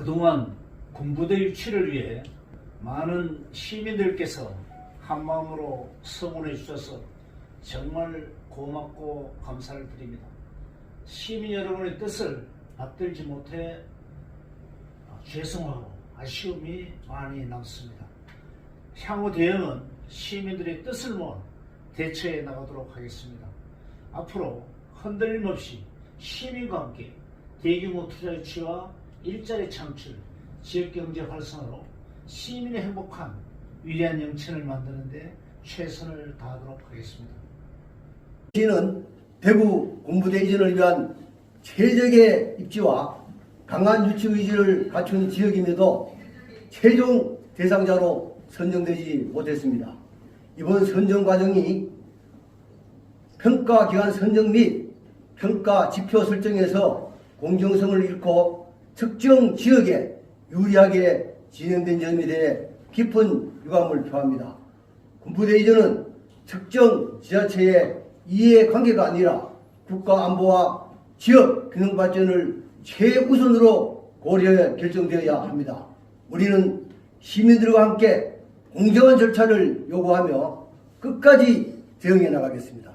그동안 군부대 유치를 위해 많은 시민들께서 한마음으로 성원해 주셔서 정말 고맙고 감사를 드립니다. 시민 여러분의 뜻을 받들지 못해 죄송하고 아쉬움이 많이 남습니다. 향후 대응은 시민들의 뜻을 모아 대처해 나가도록 하겠습니다. 앞으로 흔들림 없이 시민과 함께 대규모 투자 유치와 일자리 창출, 지역경제 활성화로 시민의 행복한 위대한 영천을 만드는데 최선을 다하도록 하겠습니다. 시는 대구 군부대 이전을 위한 최적의 입지와 강한 유치 의지를 갖춘 지역임에도 최종 대상자로 선정되지 못했습니다. 이번 선정 과정이 평가 기관 선정 및 평가 지표 설정에서 공정성을 잃고 특정 지역에 유리하게 진행된 점에 대해 깊은 유감을 표합니다. 군부대 이전은 특정 지자체의 이해관계가 아니라 국가 안보와 지역 균형 발전을 최우선으로 고려해 결정되어야 합니다. 우리는 시민들과 함께 공정한 절차를 요구하며 끝까지 대응해 나가겠습니다.